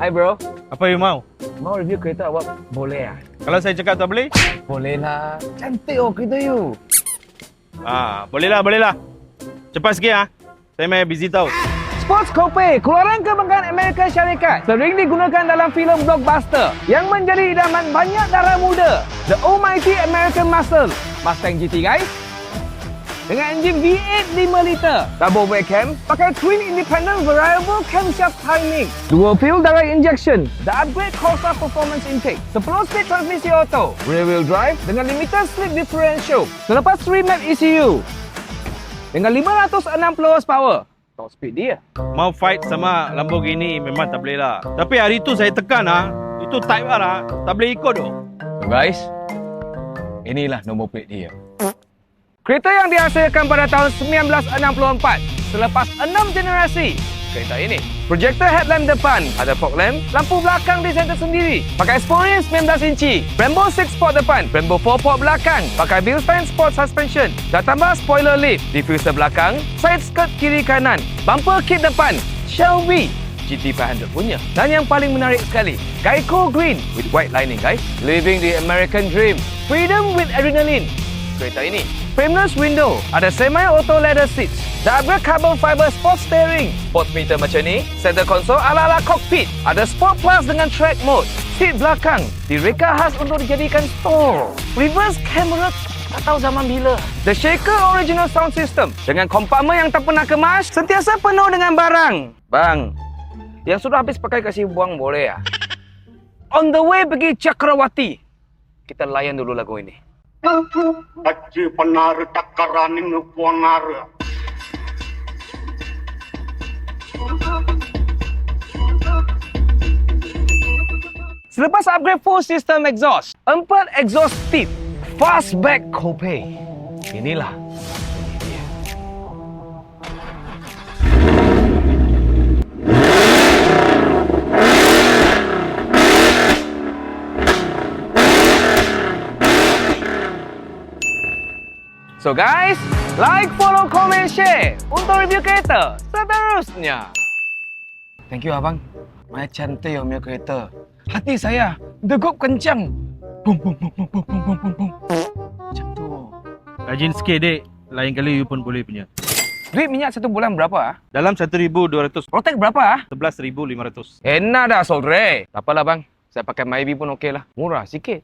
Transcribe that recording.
Hai bro, Apa you mau? mau review kereta awak boleh ah? Kalau saya cakap tak boleh? Boleh lah. Cantik oh kereta you. Ah, boleh lah, boleh lah. Cepat sikit ah. Saya main busy tau. Sports Coupe, keluaran kebanggaan Amerika Syarikat. Sering digunakan dalam filem blockbuster yang menjadi idaman banyak darah muda. The Almighty American Muscle. Mustang GT guys. Dengan enjin V8 5 liter. Double wheel cam. Pakai twin independent variable camshaft timing. Dual fuel direct injection. The upgrade Corsa performance intake. 10 speed transmisi auto. Rear wheel drive dengan limited slip differential. Selepas 3 map ECU. Dengan 560 horsepower. Top speed dia. Mau fight sama Lamborghini memang tak boleh lah. Tapi hari tu saya tekan ah, itu Type R ah, tak boleh ikut tu. Guys, inilah nombor plate dia. Kereta yang dihasilkan pada tahun 1964 selepas 6 generasi kereta ini. Projector headlamp depan, ada fog lamp, lampu belakang desain tersendiri. Pakai spoiler 19 inci, Brembo 6 sport depan, Brembo 4 port belakang, pakai Bilstein sport suspension. Dah tambah spoiler lift, diffuser belakang, side skirt kiri kanan, bumper kit depan, Shelby GT500 punya. Dan yang paling menarik sekali, Geico Green with white lining guys. Living the American dream. Freedom with adrenaline. Kereta ini. Frameless window, ada semi-auto leather seats. Upgrade carbon fiber sport steering. Sport meter macam ni. Center console ala-ala cockpit. Ada sport plus dengan track mode. Seat belakang direka khas untuk dijadikan store. Reverse camera tak tahu zaman bila. The Shaker original sound system dengan kompartmen yang tak pernah kemas, sentiasa penuh dengan barang. Bang, yang sudah habis pakai kasih buang boleh ya? On the way pergi Cakrawati. Kita layan dulu lagu ini. Baju penar takaran ini. Selepas upgrade full system exhaust, empat exhaust tip, fast back coupe. Inilah So guys, like, follow, comment, share untuk review kereta seterusnya. Thank you abang. Maya cantik ya punya kereta. Hati saya degup kencang. Bum bum bum bum bum bum bum bum. Macam tu. Rajin sikit dek. Lain kali you pun boleh punya. Duit minyak satu bulan berapa? Ah? Dalam RM1,200. Rotek berapa? Ah? RM11,500. Enak dah, Soldre. Tak apalah, bang. Saya pakai Myvi pun okey lah. Murah sikit.